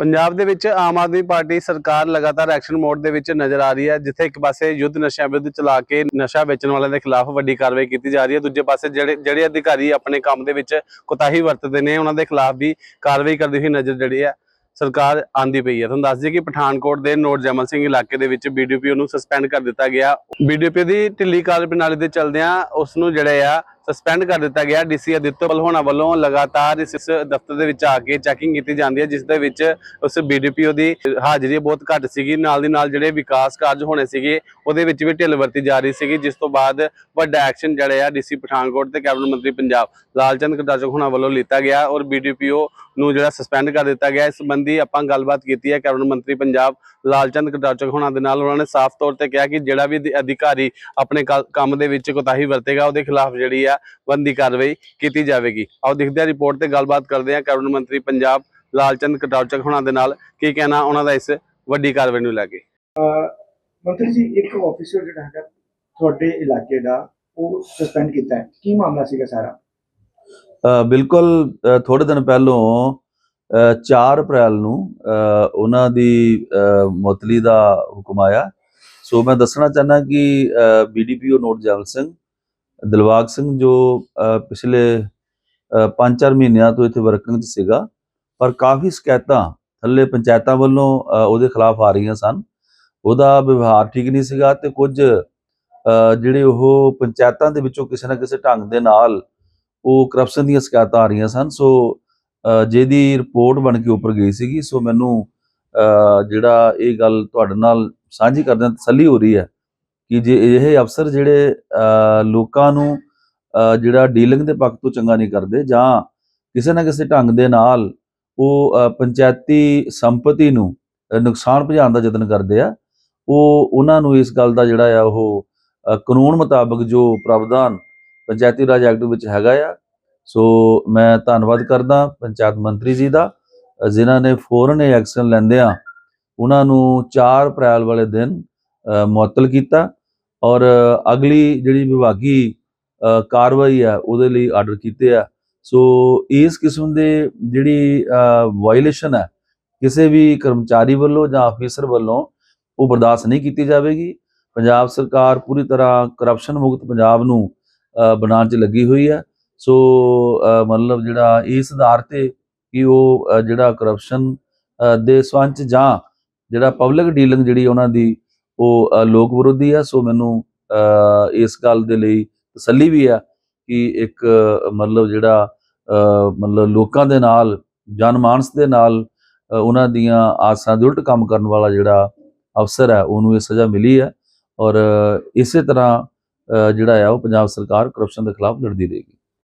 ਪੰਜਾਬ ਦੇ ਵਿੱਚ ਆਮ ਆਦਮੀ ਪਾਰਟੀ ਸਰਕਾਰ ਲਗਾਤਾਰ ਐਕਸ਼ਨ ਮੋਡ ਦੇ ਵਿੱਚ ਨਜ਼ਰ ਆ ਰਹੀ ਹੈ, ਜਿੱਥੇ ਇੱਕ ਪਾਸੇ ਯੁੱਧ ਨਸ਼ਿਆਂ ਵਿਰੁੱਧ ਚਲਾ ਕੇ ਨਸ਼ਾ ਵੇਚਣ ਵਾਲਿਆਂ ਦੇ ਖਿਲਾਫ ਵੱਡੀ ਕਾਰਵਾਈ ਕੀਤੀ ਜਾ ਰਹੀ ਹੈ, ਦੂਜੇ ਪਾਸੇ ਜਿਹੜੇ ਜਿਹੜੇ ਅਧਿਕਾਰੀ ਆਪਣੇ ਕੰਮ ਦੇ ਵਿੱਚ ਕੋਤਾਹੀ ਵਰਤਦੇ ਨੇ, ਉਹਨਾਂ ਦੇ ਖਿਲਾਫ ਵੀ ਕਾਰਵਾਈ ਕਰਦੀ ਹੋਈ ਨਜ਼ਰ ਜਿਹੜੀ ਹੈ, ਸਰਕਾਰ ਆਂਦੀ ਪਈ ਹੈ। ਤੁਹਾਨੂੰ ਦੱਸ ਦਈਏ ਕਿ ਪਠਾਨਕੋਟ ਦੇ ਨੋਟ ਜਮਲ ਸਿੰਘ ਇਲਾਕੇ ਦੇ ਵਿੱਚ ਬੀਡੀਪੀਓ ਨੂੰ ਸਸਪੈਂਡ ਕਰ ਦਿੱਤਾ ਗਿਆ। ਬੀਡੀਪੀ ਦੀ ਢਿੱਲੀ ਕਾਰਜਪ੍ਰਣਾਲੀ ਦੇ ਚਲਦਿਆਂ ਉਸ ਨੂੰ ਜਿਹੜੇ ਆ ਸਸਪੈਂਡ ਕਰ ਦਿੱਤਾ ਗਿਆ। ਡੀਸੀ ਅਦਿੱਤਿਆ ਬਲਹੋਣਾ ਵੱਲੋਂ ਲਗਾਤਾਰ ਇਸ ਦਫ਼ਤਰ ਦੇ ਵਿੱਚ ਆ ਕੇ ਚੈਕਿੰਗ ਕੀਤੀ ਜਾਂਦੀ ਹੈ, ਜਿਸ ਦੇ ਵਿੱਚ ਉਸ ਬੀਡੀਪੀਓ ਦੀ ਹਾਜ਼ਰੀ ਬਹੁਤ ਘੱਟ ਸੀਗੀ। ਨਾਲ ਦੀ ਨਾਲ ਜਿਹੜੇ ਵਿਕਾਸ ਕਾਰਜ ਹੋਣੇ ਸੀਗੇ, ਉਹਦੇ ਵਿੱਚ ਵੀ ਢਿੱਲ ਵਰਤੀ ਜਾ ਰਹੀ ਸੀਗੀ, ਜਿਸ ਤੋਂ ਬਾਅਦ ਵੱਡਾ ਐਕਸ਼ਨ ਜਿਹੜੇ ਆ ਡੀਸੀ ਪਠਾਨਕੋਟ ਤੇ ਕੈਬਨਿਟ ਮੰਤਰੀ ਪੰਜਾਬ ਲਾਲਚੰਦ ਕਟਾਚਕ ਹੋਣਾ ਵੱਲੋਂ ਲਿੱਤਾ ਗਿਆ ਔਰ ਬੀਡੀਪੀਓ ਨੂੰ ਜਿਹੜਾ ਸਸਪੈਂਡ ਕਰ ਦਿੱਤਾ ਗਿਆ। ਇਸ ਸੰਬੰਧੀ ਆਪਾਂ ਗੱਲਬਾਤ ਕੀਤੀ ਹੈ ਕੈਬਨਿਟ ਮੰਤਰੀ ਪੰਜਾਬ ਲਾਲਚੰਦ ਕਟਾਚਕ ਹੋਣਾ ਦੇ ਨਾਲ। ਉਹਨਾਂ ਨੇ ਸਾਫ਼ ਤੌਰ ਤੇ ਕਿਹਾ ਕਿ ਜਿਹੜਾ ਵੀ ਅਧਿਕਾਰੀ ਆਪਣੇ ਕੰਮ ਦੇ ਵਿੱਚ ਕੋਤਾਹੀ ਵਰਤੇਗਾ, ਉਹਦੇ ਖਿਲਾਫ ਜਿਹੜੀ ਆ ਬੰਦੀ ਕਾਰਵਾਈ ਕੀਤੀ ਜਾਵੇਗੀ। ਆਓ ਦੇਖਦੇ ਹਾਂ ਰਿਪੋਰਟ ਤੇ ਗੱਲਬਾਤ ਕਰਦੇ ਆ ਕੈਬਨਿਟ ਮੰਤਰੀ ਪੰਜਾਬ ਲਾਲਚੰਦ ਕਟਾਚਕ ਹੋਣਾ ਦੇ ਨਾਲ। ਕੀ ਕਹਿਣਾ ਉਹਨਾਂ ਦਾ ਇਸ ਵੱਡੀ ਕਾਰਵਾਈ ਨੂੰ ਲੈ ਕੇ? ਮੰਤਰੀ ਜੀ, ਇੱਕ ਆਫੀਸਰ ਜਿਹੜਾ ਹੈਗਾ ਤੁਹਾਡੇ ਇਲਾਕੇ ਦਾ, ਉਹ ਸਸਪੈਂਡ ਕੀਤਾ ਹੈ। ਕੀ ਮਾਮਲਾ ਸੀਗਾ ਸਾਰਾ? ਬਿਲਕੁਲ ਅ, ਥੋੜੇ ਦਿਨ ਪਹਿਲੋਂ ਅ, 4 ਅਪ੍ਰੈਲ ਨੂੰ ਉਹਨਾਂ ਦੀ ਅ, ਦਾ ਹੁਕਮ ਆਇਆ। ਸੋ ਮੈਂ ਦੱਸਣਾ ਚਾਹਨਾ ਕਿ ਬੀਡੀਪੀਓ ਨੋਟ ਜਵਲ ਸਿੰਘ ਦਿਲਵਾਗ ਸਿੰਘ ਜੋ ਪਿਛਲੇ 5-4 ਮਹੀਨਿਆਂ ਤੋਂ ਇੱਥੇ ਵਰਕਿੰਗ 'ਚ ਸੀਗਾ ਪਰ ਕਾਫੀ ਸ਼ਿਕਾਇਤਾਂ ਥੱਲੇ ਪੰਚਾਇਤਾਂ ਵੱਲੋਂ ਉਹਦੇ ਖਿਲਾਫ ਆ ਰਹੀਆਂ ਸਨ। ਉਹਦਾ ਵਿਵਹਾਰ ਠੀਕ ਨਹੀਂ ਸੀਗਾ ਤੇ ਕੁਝ ਜਿਹੜੇ ਉਹ ਪੰਚਾਇਤਾਂ ਦੇ ਵਿੱਚੋਂ ਕਿਸੇ ਨਾ ਕਿਸੇ ਢੰਗ ਦੇ ਨਾਲ ਉਹ ਕਰਪਸ਼ਨ ਦੀਆਂ ਸ਼ਿਕਾਇਤਾਂ ਆ ਰਹੀਆਂ ਸਨ। ਸੋ ਜਿਹਦੀ ਰਿਪੋਰਟ ਬਣ ਕੇ ਉੱਪਰ ਗਈ ਸੀਗੀ। ਸੋ ਮੈਨੂੰ ਜਿਹੜਾ ਇਹ ਗੱਲ ਤੁਹਾਡੇ ਨਾਲ ਸਾਂਝੀ ਕਰਦਿਆਂ ਤਸੱਲੀ ਹੋ ਰਹੀ ਹੈ ਕਿ ਜੇ ਇਹ ਅਫਸਰ ਜਿਹੜੇ ਲੋਕਾਂ ਨੂੰ ਜਿਹੜਾ ਡੀਲਿੰਗ ਦੇ ਪੱਖ ਤੋਂ ਚੰਗਾ ਨਹੀਂ ਕਰਦੇ ਜਾਂ ਕਿਸੇ ਨਾ ਕਿਸੇ ਢੰਗ ਦੇ ਨਾਲ ਉਹ ਪੰਚਾਇਤੀ ਸੰਪਤੀ ਨੂੰ ਨੁਕਸਾਨ ਪਹੁੰਚਾਉਣ ਦਾ ਯਤਨ ਕਰਦੇ ਆ, ਉਹ ਉਹਨਾਂ ਨੂੰ ਇਸ ਗੱਲ ਦਾ ਜਿਹੜਾ ਆ ਉਹ ਕਾਨੂੰਨ ਮੁਤਾਬਕ ਜੋ ਪ੍ਰਾਵਧਾਨ ਪੰਚਾਇਤੀ ਰਾਜ ਐਕਟ ਵਿੱਚ ਹੈਗਾ ਆ। ਸੋ ਮੈਂ ਧੰਨਵਾਦ ਕਰਦਾ ਪੰਚਾਇਤ ਮੰਤਰੀ ਜੀ ਦਾ ਜਿਨ੍ਹਾਂ ਨੇ ਫੌਰਨ ਇਹ ਐਕਸ਼ਨ ਲੈਂਦੇ ਲੈਂਦਿਆਂ ਉਹਨਾਂ ਨੂੰ 4 ਅਪ੍ਰੈਲ ਵਾਲੇ ਦਿਨ ਅ, ਮੁਅੱਤਲ ਕੀਤਾ ਔਰ ਅਗਲੀ ਜਿਹੜੀ ਵਿਭਾਗੀ ਕਾਰਵਾਈ ਆ ਉਹਦੇ ਲਈ ਆਰਡਰ ਕੀਤੇ ਆ। ਸੋ ਇਸ ਕਿਸਮ ਦੇ ਜਿਹੜੀ ਵਾਇਲੇਸ਼ਨ ਹੈ ਕਿਸੇ ਵੀ ਕਰਮਚਾਰੀ ਵੱਲੋਂ ਜਾਂ ਅਫੀਸਰ ਵੱਲੋਂ ਉਹ ਬਰਦਾਸ਼ਤ ਨਹੀਂ ਕੀਤੀ ਜਾਵੇਗੀ। ਪੰਜਾਬ ਸਰਕਾਰ ਪੂਰੀ ਤਰ੍ਹਾਂ ਕਰਪਸ਼ਨ ਮੁਕਤ ਪੰਜਾਬ ਨੂੰ ਬਣਾਉਣ 'ਚ ਲੱਗੀ ਹੋਈ ਹੈ ਸੋ ਮਤਲਬ ਜਿਹੜਾ ਇਸ ਆਧਾਰ ਤੇ ਕਿ ਉਹ ਜਿਹੜਾ ਕਰਪਸ਼ਨ ਦੇ ਸੰਚ ਜਾਂ ਜਿਹੜਾ ਪਬਲਿਕ ਡੀਲਿੰਗ ਜਿਹੜੀ ਉਹਨਾਂ ਦੀ ਉਹ ਲੋਕ ਵਿਰੋਧੀ ਹੈ ਸੋ ਮੈਨੂੰ ਇਸ ਗੱਲ ਦੇ ਲਈ ਤਸੱਲੀ ਵੀ ਹੈ ਕਿ ਇੱਕ, ਮਤਲਬ ਜਿਹੜਾ ਮਤਲਬ ਲੋਕਾਂ ਦੇ ਨਾਲ ਜਨਮਾਨਸ ਦੇ ਨਾਲ ਉਹਨਾਂ ਦੀਆਂ ਆਸਾਂ ਦੇ ਉਲਟ ਕੰਮ ਕਰਨ ਵਾਲਾ ਜਿਹੜਾ ਅਫਸਰ ਹੈ ਉਹਨੂੰ ਇਹ ਸਜ਼ਾ ਮਿਲੀ ਹੈ ਔਰ, ਇਸੇ ਤਰ੍ਹਾਂ ਜਿਹੜਾ ਆ ਉਹ ਪੰਜਾਬ ਸਰਕਾਰ ਕਰਪਸ਼ਨ ਦੇ ਖਿਲਾਫ ਲੜਦੀ ਰਹੇਗੀ।